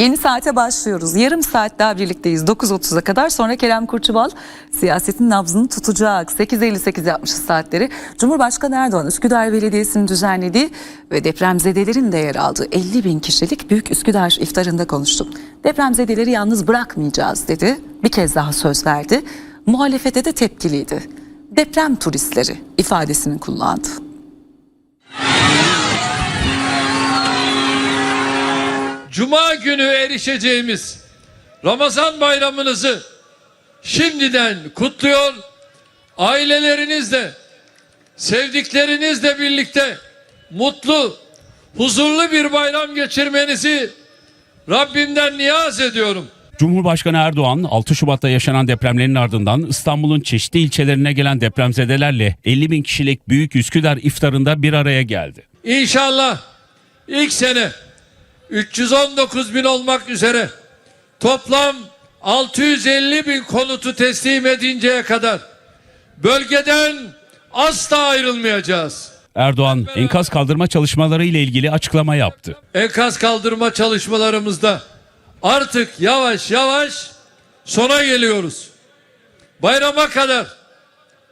Yeni saate başlıyoruz. Yarım saat daha birlikteyiz. 9.30'a kadar. Sonra Kerem Kurçuval siyasetin nabzını tutacak. 8.58 yapmışız saatleri. Cumhurbaşkanı Erdoğan Üsküdar Belediyesi'nin düzenlediği ve depremzedelerin de yer aldığı 50 bin kişilik Büyük Üsküdar iftarında konuştu. Depremzedeleri yalnız bırakmayacağız dedi. Bir kez daha söz verdi. Muhalefete de tepkiliydi. Deprem turistleri ifadesini kullandı. Cuma günü erişeceğimiz Ramazan bayramınızı şimdiden kutluyor. Ailelerinizle, sevdiklerinizle birlikte mutlu, huzurlu bir bayram geçirmenizi Rabbimden niyaz ediyorum. Cumhurbaşkanı Erdoğan 6 Şubat'ta yaşanan depremlerin ardından İstanbul'un çeşitli ilçelerine gelen depremzedelerle 50 bin kişilik Büyük Üsküdar iftarında bir araya geldi. İnşallah ilk sene 319 bin olmak üzere toplam 650 bin konutu teslim edinceye kadar bölgeden asla ayrılmayacağız. Erdoğan enkaz kaldırma çalışmaları ile ilgili açıklama yaptı. Enkaz kaldırma çalışmalarımızda artık yavaş yavaş sona geliyoruz. Bayrama kadar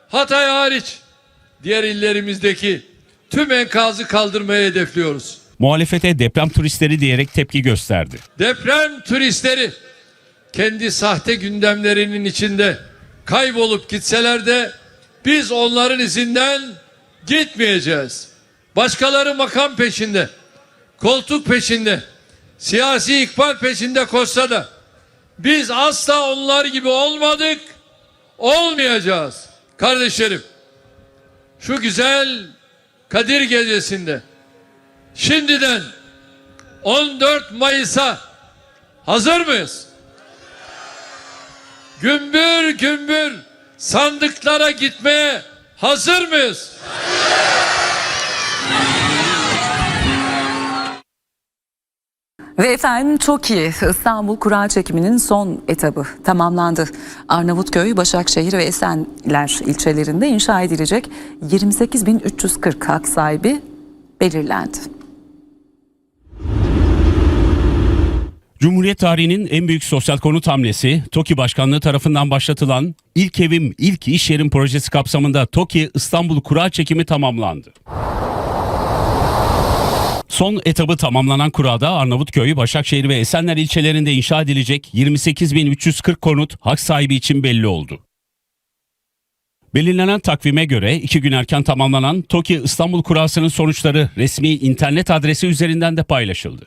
Hatay hariç diğer illerimizdeki tüm enkazı kaldırmayı hedefliyoruz. Muhalefete deprem turistleri diyerek tepki gösterdi. Deprem turistleri kendi sahte gündemlerinin içinde kaybolup gitseler de biz onların izinden gitmeyeceğiz. Başkaları makam peşinde, koltuk peşinde, siyasi ikbal peşinde koşsa da biz asla onlar gibi olmadık, olmayacağız. Kardeşlerim, şu güzel Kadir gecesinde şimdiden 14 Mayıs'a hazır mıyız? Gümbür gümbür sandıklara gitmeye hazır mıyız? Ve efendim çok iyi. İstanbul kura çekiminin son etabı tamamlandı. Arnavutköy, Başakşehir ve Esenler ilçelerinde inşa edilecek 28.340 hak sahibi belirlendi. Cumhuriyet tarihinin en büyük sosyal konut hamlesi TOKİ Başkanlığı tarafından başlatılan İlk Evim İlk İş Yerim projesi kapsamında TOKİ İstanbul kura çekimi tamamlandı. Son etabı tamamlanan kurada Arnavutköy, Başakşehir ve Esenler ilçelerinde inşa edilecek 28.340 konut hak sahibi için belli oldu. Belirlenen takvime göre iki gün erken tamamlanan TOKİ İstanbul kurasının sonuçları resmi internet adresi üzerinden de paylaşıldı.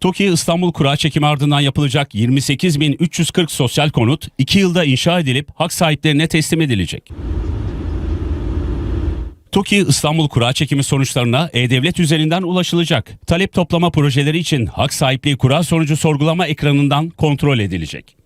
TOKİ İstanbul kura çekimi ardından yapılacak 28.340 sosyal konut 2 yılda inşa edilip hak sahiplerine teslim edilecek. TOKİ İstanbul kura çekimi sonuçlarına E-Devlet üzerinden ulaşılacak. Talep toplama projeleri için hak sahipliği kura sonucu sorgulama ekranından kontrol edilecek.